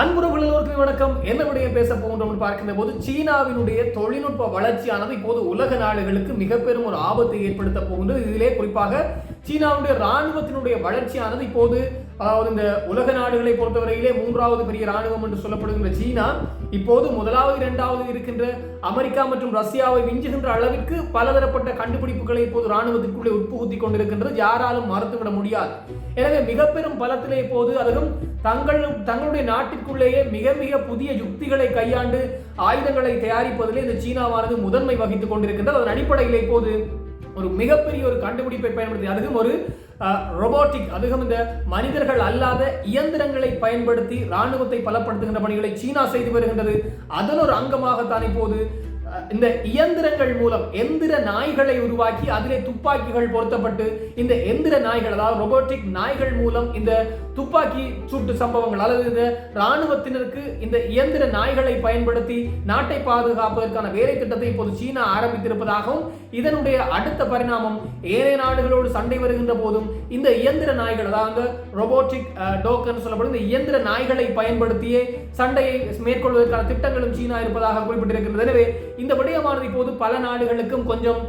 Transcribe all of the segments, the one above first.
அன்புறவுள்ளவர்களுக்கு வணக்கம். என்ன விடயம் பேச போகின்றோம் பார்க்கின்ற போது சீனாவினுடைய தொழில்நுட்ப வளர்ச்சியானது இப்போது உலக நாடுகளுக்கு மிக பெரும் ஒரு ஆபத்தை ஏற்படுத்த போகின்றது. இதிலே குறிப்பாக சீனாவுடைய ராணுவத்தினுடைய வளர்ச்சியானது இப்போது அதாவது இந்த உலக நாடுகளை பொறுத்தவரையிலே மூன்றாவது பெரிய ராணுவம் என்று சொல்லப்படுகின்ற சீனா இப்போது முதலாவது இரண்டாவது இருக்கின்ற அமெரிக்கா மற்றும் ரஷ்யாவை விஞ்சுகின்ற அளவிற்கு பலதரப்பட்ட கண்டுபிடிப்புகளை இப்போது ராணுவத்திற்குள்ளே உட்புகுத்தி கொண்டிருக்கின்றது. யாராலும் மறுத்துவிட முடியாது. எனவே மிக பெரும் பலத்திலே இப்போது அதுவும் தங்கள் தங்களுடைய நாட்டிற்குள்ளேயே மிக மிக புதிய யுக்திகளை கையாண்டு ஆயுதங்களை தயாரிப்பதிலே இந்த சீனாவானது முதன்மை வகித்துக் கொண்டிருக்கின்றது. அதன் அடிப்படையில் இப்போது ஒரு மிகப்பெரிய ஒரு கண்டுபிடிப்பை பயன்படுத்தி அதுவும் ஒரு ரொபோட்டிக் அதுவும் இந்த மனிதர்கள் அல்லாத இயந்திரங்களை பயன்படுத்தி ராணுவத்தை பலப்படுத்துகின்ற பணிகளை சீனா செய்து வருகின்றது. அதன் ஒரு அங்கமாகத்தான் இப்போது இந்த இயந்திரங்கள் மூலம் எந்திர நாய்களை உருவாக்கி அதிலே துப்பாக்கிகள் பொருத்தப்பட்டு இந்த எந்திர நாய்கள் அதாவது ரொபோட்டிக் நாய்கள் மூலம் இந்த துப்பாக்கி சூட்டு சம்பவங்கள் அல்லது இந்த ராணுவத்தினருக்கு இந்த இயந்திர நாய்களை பயன்படுத்தி நாட்டை பாதுகாப்பதற்கான வேலை திட்டத்தை இப்போது சீனா ஆரம்பித்திருப்பதாகவும் இதனுடைய அடுத்த பரிணாமம் ஏனைய நாடுகளோடு சண்டை வருகின்ற போதும் இந்த இயந்திர நாய்கள் அதாவது ரொபோட்டிக் டோக்கன் சொல்லப்படும் இந்த இயந்திர நாய்களை பயன்படுத்தியே சண்டையை மேற்கொள்வதற்கான திட்டங்களும் சீனா இருப்பதாக குறிப்பிட்டிருக்கிறது எனவே இந்த விடயமானது இப்போது பல நாடுகளுக்கும் கொஞ்சம்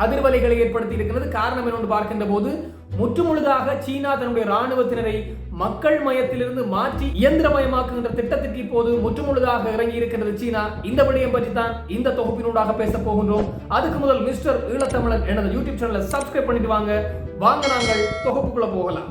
அதிர்வலைகளை ஏற்படுத்தி இருக்கிறது காரணம் என்னொன்று பார்க்கின்ற போது முற்றுமுழுதாக சீனா தன்னுடைய ராணுவத்தினரை மக்கள் மயத்திலிருந்து மாற்றி இயந்திரமயமாக்குகின்ற திட்டத்திற்கு இப்போது முற்றுமுழுதாக இறங்கி இருக்கின்றது சீனா. இந்த விடயம் பற்றி தான் இந்த தொகுப்பினூடாக பேச போகின்றோம். அதுக்கு முதல் மிஸ்டர் ஈழத்தமிழன் எனது யூடியூப் சேனலை சப்ஸ்கிரைப் பண்ணிட்டு வாங்க. வாங்க நாங்கள் தொகுப்புக்குள்ள போகலாம்.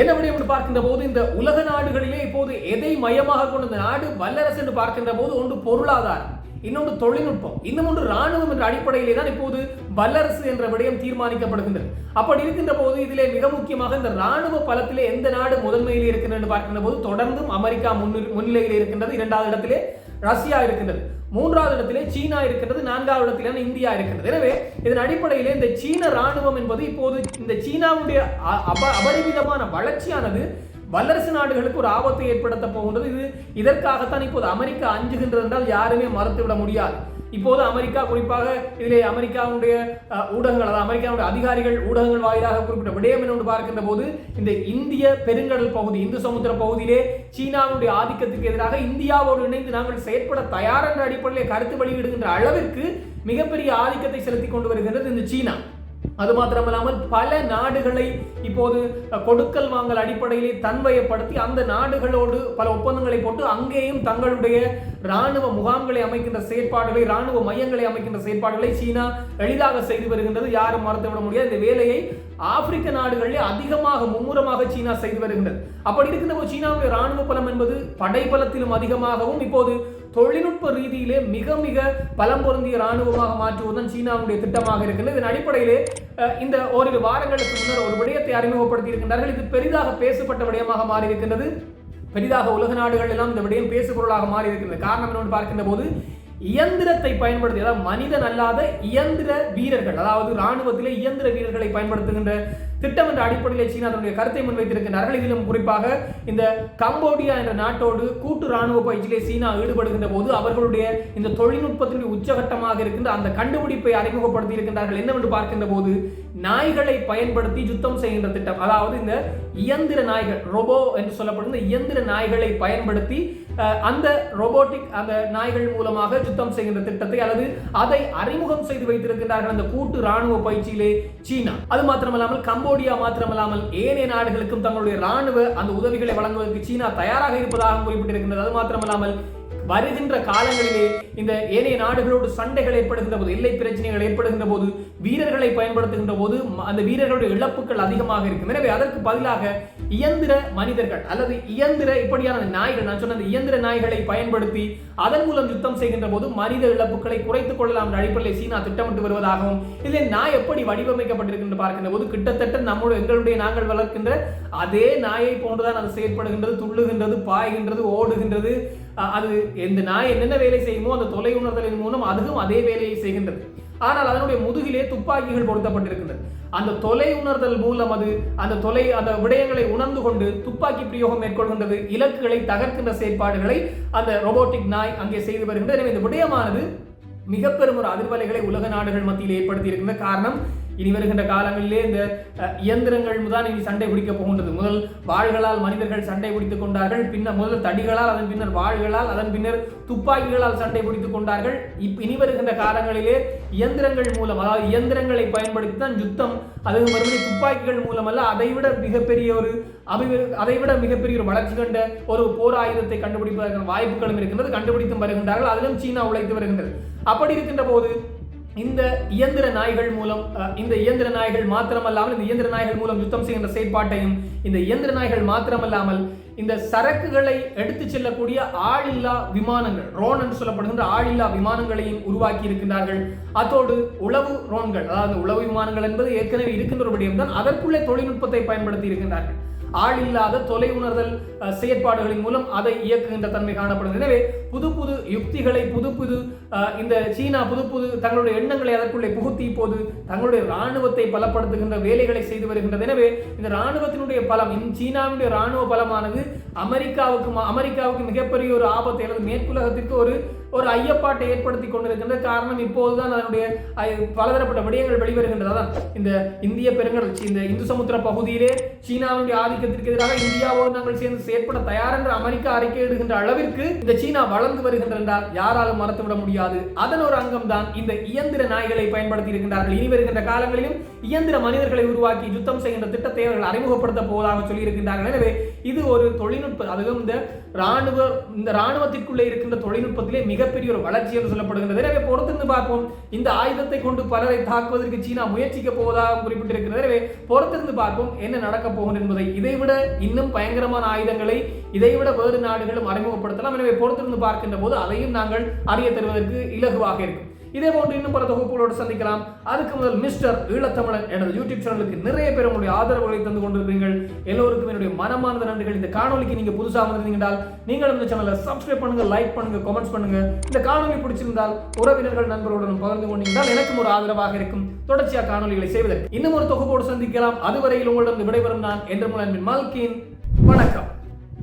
என்ன விடயம் என்று பார்க்கின்ற போது இந்த உலக நாடுகளிலே இப்போது எதை மையமாக கொண்ட இந்த நாடு வல்லரசு என்று பார்க்கின்ற போது ஒன்று பொருளாதாரம். இன்னொன்று தொழில்நுட்பம். இன்னும் ஒன்று ராணுவம் என்ற அடிப்படையிலே தான் இப்போது வல்லரசு என்ற விடயம் தீர்மானிக்கப்படுகின்றது. அப்படி இருக்கின்ற போது இதிலே மிக முக்கியமாக இந்த ராணுவ பலத்திலே எந்த நாடு முதன்மையில் இருக்கின்றது பார்க்கின்ற போது தொடர்ந்தும் அமெரிக்கா முன்னிலையில் இருக்கின்றது. இரண்டாவது இடத்திலே ரஷ்யா இருக்கின்றது. மூன்றாவது இடத்திலே சீனா இருக்கின்றது. நான்காவது இடத்திலே இந்தியா இருக்கின்றது. எனவே இதன் அடிப்படையிலே இந்த சீன ராணுவம் என்பது இப்போது இந்த சீனாவுடைய அ- அப- அபரிமிதமான வளர்ச்சியானது வல்லரசு நாடுகளுக்கு ஒரு ஆபத்தை ஏற்படுத்த போகின்றது. இது இதற்காகத்தான் இப்போது அமெரிக்கா அஞ்சுகின்றது என்றால் யாருமே மறுத்துவிட முடியாது. இப்போது அமெரிக்கா குறிப்பாக இதிலே அமெரிக்காவுடைய ஊடகங்கள் அதாவது அமெரிக்காவுடைய அதிகாரிகள் ஊடகங்கள் வாயிலாக குறிப்பிட்ட விடயம் என்று பார்க்கின்ற போது இந்த இந்திய பெருங்கடல் பகுதி இந்து சமுத்திர பகுதியிலே சீனாவுடைய ஆதிக்கத்துக்கு எதிராக இந்தியாவோடு இணைந்து நாங்கள் செயற்பட தயார் என்ற அடிப்படையிலே கருத்து வெளியிடுகின்ற அளவிற்கு மிகப்பெரிய ஆதிக்கத்தை செலுத்தி கொண்டு வருகின்றது இந்த சீனா. அது மாத்திரமில்லாமல் பல நாடுகளை இப்போது கொடுக்கல் வாங்கல் அடிப்படையிலே தன்வயப்படுத்தி அந்த நாடுகளோடு பல ஒப்பந்தங்களை போட்டு அங்கேயும் தங்களுடைய ராணுவ முகாம்களை அமைக்கின்ற செயற்பாடுகளை ராணுவ மையங்களை அமைக்கின்ற செயற்பாடுகளை சீனா எளிதாக செய்து வருகின்றது. யாரும் மறுத்துவிட முடியாது. இந்த வேலையை ஆப்பிரிக்க நாடுகளிலே அதிகமாக மும்முரமாக சீனா செய்து வருகின்றது. அப்படி இருக்கின்ற போது சீனாவுடைய ராணுவ பலம் என்பது படைபலத்திலும் அதிகமாகவும் இப்போது தொழில்நுட்ப ரீதியிலே மிக மிக பலம் பொருந்திய ராணுவமாக மாற்றுவதுதான் சீனாவுடைய திட்டமாக இருக்கிறது இதன் அடிப்படையிலே இந்த ஓரிரு வாரங்களுக்கு முன்னர் ஒரு விடயத்தை அறிமுகப்படுத்தி இருக்கின்றார்கள் இது பெரிதாக பேசப்பட்ட விடயமாக மாறியிருக்கின்றது. பெரிதாக உலக நாடுகள் எல்லாம் இந்த விடயம் பேசுபொருளாக மாறி இருக்கின்றது காரணம் என்னவென்று பார்க்கின்ற போது இயந்திரத்தை பயன்படுத்தி அதாவது மனிதன் அல்லாத இயந்திர வீரர்கள் அதாவது ராணுவத்திலே இயந்திர வீரர்களை பயன்படுத்துகின்ற திட்டம் என்ற அடிப்படையில் சீனா தன்னுடைய கருத்தை முன்வைத்திருக்கிறார்கள் இதிலும் குறிப்பாக இந்த கம்போடியா என்ற நாட்டோடு கூட்டு ராணுவ பயிற்சியிலே சீனா ஈடுபடுகின்ற போது அவர்களுடைய இந்த தொழில்நுட்பத்தினுடைய உச்சகட்டமாக இருக்கின்ற அந்த கண்டுபிடிப்பை அறிமுகப்படுத்தி இருக்கின்றார்கள். என்னவென்று பார்க்கின்ற போது நாய்களை பயன்படுத்தி யுத்தம் செய்கின்ற திட்டம் அதாவது இந்த இயந்திர நாய்கள் ரோபோ என்று சொல்லப்படுகிற இயந்திர நாய்களை பயன்படுத்தி அந்த ரோபோட்டிக் அந்த நாய்கள் மூலமாக சுத்தம் செய்கின்ற திட்டத்தை அல்லது அதை அறிமுகம் செய்து வைத்திருக்கின்றார்கள் அந்த கூட்டு ராணுவ பயிற்சியிலே சீனா. அது மாத்திரமல்லாமல் கம்போ கம்போடியா மாத்திரமல்லாமல் ஏனைய நாடுகளுக்கும் தங்களுடைய ராணுவ அந்த உதவிகளை வழங்குவதற்கு சீனா தயாராக இருப்பதாக குறிப்பிட்டிருக்கின்றது. அது மாத்திரமல்லாமல் வருகின்ற காலங்களிலே இந்த ஏனைய நாடுகளோடு சண்டைகள் ஏற்படுகின்ற போது எல்லை பிரச்சனைகள் ஏற்படுகின்ற போது வீரர்களை பயன்படுத்துகின்ற போது அந்த வீரர்களுடைய இழப்புகள் அதிகமாக இருக்கும். எனவே அதற்கு பதிலாக இயந்திர மனிதர்கள் அல்லது இயந்திர இப்படியான நாய்கள் நான் சொன்ன இயந்திர நாய்களை பயன்படுத்தி அதன் மூலம் யுத்தம் செய்கின்ற போது மனித இழப்புகளை குறைத்துக் கொள்ளலாம் என்ற அடிப்படையில் சீனா திட்டமிட்டு வருவதாகவும் இதில் நாய் எப்படி வடிவமைக்கப்பட்டிருக்கின்ற பார்க்கின்ற போது கிட்டத்தட்ட நம்முடைய எங்களுடைய நாங்கள் வளர்க்கின்ற அதே நாயை போன்றுதான் அது செயற்படுகின்றது துள்ளுகின்றது பாய்கின்றது ஓடுகின்றது அது எந்த நாய் என்னென்ன வேலை செய்யுமோ அந்த தொலை உணர்தலின் மூலம் அதுவும் அதே வேலையை செய்கின்றது. ஆனால் அதனுடைய முதுகிலே துப்பாக்கிகள் பொருத்தப்பட்டிருக்கின்றது. அந்த தொலை உணர்தல் மூலம் அது அந்த தொலை அந்த விடயங்களை உணர்ந்து கொண்டு துப்பாக்கி பிரயோகம் மேற்கொள்கின்றது. இலக்குகளை தகர்க்கின்ற செயற்பாடுகளை அந்த ரோபோட்டிக் நாய் அங்கே செய்து வருகின்றது. எனவே இந்த விடயமானது மிக ஒரு அதிர்வலைகளை உலக நாடுகள் மத்தியில் ஏற்படுத்தி இருக்கின்ற காரணம் இனி வருகின்ற காலங்களிலே இந்த இயந்திரங்கள் தான் இனி சண்டை பிடிக்க போகின்றது. முதல் வாள்களால் மனிதர்கள் சண்டை பிடித்துக் கொண்டார்கள். பின்னர் முதல் தடிகளால் அதன் பின்னர் வாள்களால் அதன் பின்னர் துப்பாக்கிகளால் சண்டை பிடித்துக் கொண்டார்கள். இப் இனி வருகின்ற காலங்களிலே இயந்திரங்கள் மூலம் அதாவது இயந்திரங்களை பயன்படுத்தி தான் யுத்தம் அது மறுபடியும் துப்பாக்கிகள் மூலமல்ல அதைவிட மிகப்பெரிய ஒரு அபிவி அதைவிட மிகப்பெரிய ஒரு வளர்ச்சி கண்ட ஒரு போர் ஆயுதத்தை கண்டுபிடிப்பதற்கான வாய்ப்புகளும் இருக்கின்றது. கண்டுபிடித்தும் வருகின்றார்கள். அதிலும் சீனா உழைத்து வருகின்றது. அப்படி இருக்கின்ற போது இந்த இயந்திர நாய்கள் மூலம் இந்த இயந்திர நாய்கள் மாத்திரமல்லாமல் இந்த இயந்திர நாய்கள் மூலம் யுத்தம் செய்கின்ற செயற்பாட்டையும் இந்த இயந்திர நாய்கள் மாத்திரமல்லாமல் இந்த சரக்குகளை எடுத்துச் செல்லக்கூடிய ஆளில்லா விமானங்கள் ரோன் என்று சொல்லப்படுகின்ற ஆளில்லா விமானங்களையும் உருவாக்கி இருக்கின்றார்கள். அதோடு உளவு ரோன்கள் அதாவது உளவு விமானங்கள் என்பது ஏற்கனவே இருக்கின்ற ஒரு விடயம்தான் அதற்குள்ளே தொழில்நுட்பத்தை பயன்படுத்தி இருக்கின்றார்கள். ஆள் இல்லாத தொலை உணர்தல் செயற்பாடுகளின் மூலம் அதை இயக்குகின்ற தன்மை காணப்படுகிறது எனவே புது புது யுக்திகளை புது புது இந்த சீனா புது புது தங்களுடைய எண்ணங்களை அதற்குள்ளே புகுத்தி இப்போது தங்களுடைய ராணுவத்தை பலப்படுத்துகின்ற வேலைகளை செய்து வருகின்றது. எனவே இந்த ராணுவத்தினுடைய பலம் சீனாவினுடைய ராணுவ பலமானது அமெரிக்காவுக்கு அமெரிக்காவுக்கு மிகப்பெரிய ஒரு ஆபத்தை அல்லது மேற்குலகத்திற்கு ஒரு ஒரு ஐயப்பாட்டை ஏற்படுத்தி கொண்டிருக்கின்ற காரணம் இப்போதுதான் அதனுடைய பலதரப்பட்ட விடயங்கள் வெளிவருகின்றது இந்த இந்திய பெருங்கடல் இந்த இந்து சமுத்திர பகுதியிலே சீனாவுடைய ஆதிக்கத்திற்கு எதிராக இந்தியாவோடு நாங்கள் சேர்ந்து செயற்பட தயார் என்று அமெரிக்கா அறிக்கையிடுகின்ற அளவிற்கு இந்த சீனா வளர்ந்து வருகின்ற என்றால் யாராலும் மறந்துவிட முடியாது. அதன் ஒரு அங்கம் தான் இந்த இயந்திர நாய்களை பயன்படுத்தி இருக்கின்றார்கள். இனி வருகின்ற காலங்களிலும் இயந்திர மனிதர்களை உருவாக்கி யுத்தம் செய்கின்ற திட்டத்தை அவர்கள் அறிமுகப்படுத்த போவதாக சொல்லியிருக்கின்றார்கள். எனவே இது ஒரு தொழில்நுட்ப அதுவும் இந்த ராணுவ இந்த ராணுவத்திற்குள்ளே இருக்கின்ற தொழில்நுட்பத்திலே மிக மிகப்பெரிய ஒரு வளர்ச்சி என்று சொல்லப்படுகின்றது. எனவே பொறுத்திருந்து பார்ப்போம். இந்த ஆயுதத்தை கொண்டு பலரை தாக்குவதற்கு சீனா முயற்சிக்க போவதாக குறிப்பிட்டிருக்கிறது. எனவே பொறுத்திருந்து பார்ப்போம் என்ன நடக்கப் போகிறது என்பதை. இதைவிட இன்னும் பயங்கரமான ஆயுதங்களை இதைவிட வேறு நாடுகளும் அறிமுகப்படுத்தலாம். எனவே பொறுத்திருந்து பார்க்கின்ற போது அதையும் நாங்கள் அறிய தருவதற்கு இலகுவாக இருக்கும். இதே போன்று இன்னும் பல தொகுப்புகளோடு சந்திக்கலாம். அதுக்கு முதல் மிஸ்டர் ஈழத்தமிழன் எனது யூடியூப் சேனலுக்கு நிறைய பேர் உங்களுடைய ஆதரவுகளை தந்து கொண்டிருக்கிறீர்கள். எல்லோருக்கும் என்னுடைய மனமார்ந்த நன்றிகள். இந்த காணொலிக்கு நீங்க புதுசாக வந்திருந்தீங்கன்றால் நீங்களும் இந்த சேனலை சப்ஸ்கிரைப் பண்ணுங்க லைக் பண்ணுங்க கமெண்ட்ஸ் பண்ணுங்க. இந்த காணொலி பிடிச்சிருந்தால் உறவினர்கள் நண்பர்களுடன் பகிர்ந்து கொண்டீங்கன்றால் எனக்கும் ஒரு ஆதரவாக இருக்கும். தொடர்ச்சியாக காணொலிகளை செய்வதற்கு இன்னும் ஒரு தொகுப்போடு சந்திக்கலாம். அதுவரையில் உங்களிடம் விடைபெறும் நான் என்று முழன்பின் மால்கின். வணக்கம்.